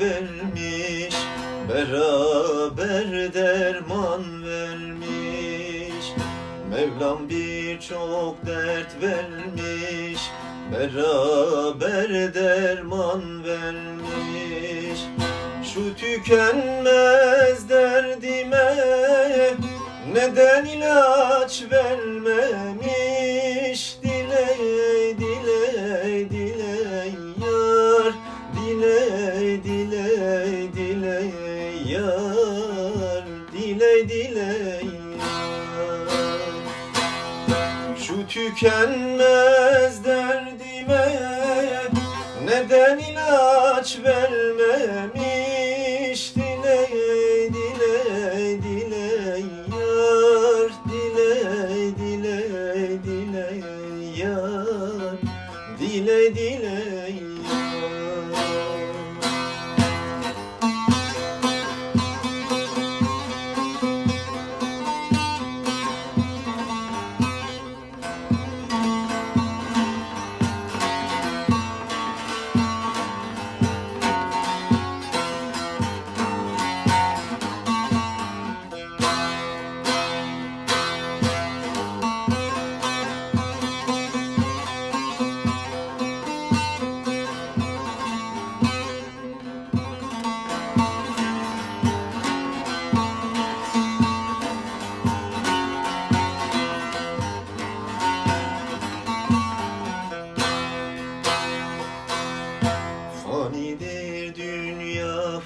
vermiş Beraber derman vermiş. Mevlam birçok dert vermiş Beraber derman vermiş. Şu tükenmez derdime Neden ilaç vermemiş Şu tükenmez derdime Neden ilaç vermemiş Diley diley diley yar Diley diley diley yar. Diley diley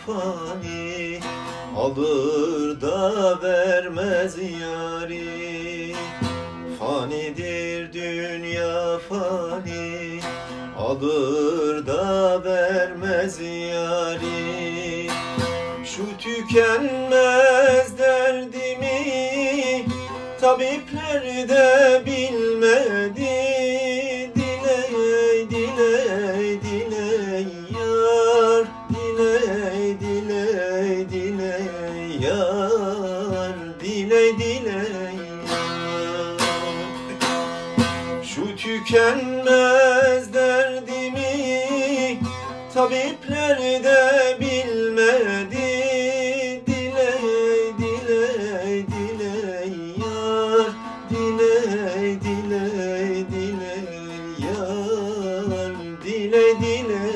fani Alır da vermez yari. Fanidir dünya fani Alır da vermez yari. Şu tükenmez derdimi Tabipler de Tükenmez derdimi tabipler de bilmedi. Diley diley diley yar Diley diley diley yar Diley diley